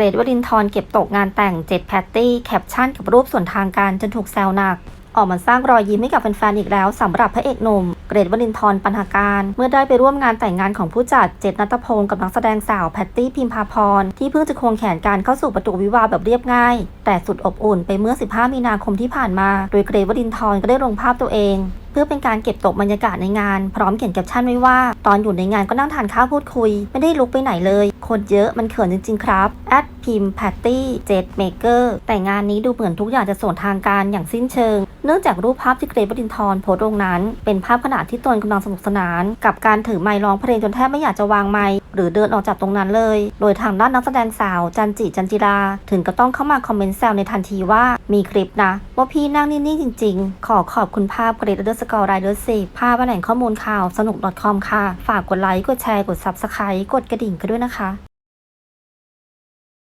รดวรินทร์เก็บตกงานแต่งเจ็ดแพตตี้แคปชั่นกับรูปส่วนทางการจนถูกแซวหนัก ออกมาสร้างรอยยิ้มให้กับแฟนๆอีกแล้วสำหรับพระเอกหนุ่ม เกรดวรินทร์ปัญหาการ เมื่อได้ไปร่วมงานแต่งงานของผู้จัดเจตนัตพงศ์กับนักแสดงสาวแพตตี้พิมพาพร ที่เพิ่งจะควงแขนการเข้าสู่ประตูวิวาแบบเรียบง่าย แต่สุดอบอุ่นไปเมื่อ 15 มีนาคมที่ผ่านมา โดยเกรดวรินทร์ก็ได้ลงภาพตัวเองเพื่อเป็นการเก็บตกบรรยากาศในงาน พร้อมเขียนแคปชั่นไว้ว่า ตอนอยู่ในงานก็นั่งทานข้าวพูดคุย ไม่ได้ลุกไปไหนเลย คนเยอะมันเขินจริง ๆ ครับแอดพิมแพตตี้เจดเมเกอร์แต่งานนี้ดูเหมือนทุกอย่างจะส่วนทางการอย่างสิ้นเชิง เนื่องจากรูปภาพที่เกรทวรินทร์โพสต์ลงนั้น เป็นภาพขณะที่ตนกำลังสนุกสนาน กับการถือไมค์ร้องเพลงจนแทบไม่อยากจะวางไมค์หรือเดินออกจากตรงนั้นเลย โดยทางด้านนักแสดงสาวจันจิจันจิรา ถึงก็ต้องเข้ามาคอมเมนต์แซวในทันทีว่ามีคลิปนะ ว่าพี่นั่งนิ่งๆจริง ๆ ขอขอบคุณภาพเกรดเดอร์สกอร์ไรเดอร์สิภาพแหล่งข้อมูลข่าวสนุก .com ค่ะ ฝากกดไลค์กดแชร์กด subscribe กดกระดิ่งกันด้วยนะคะ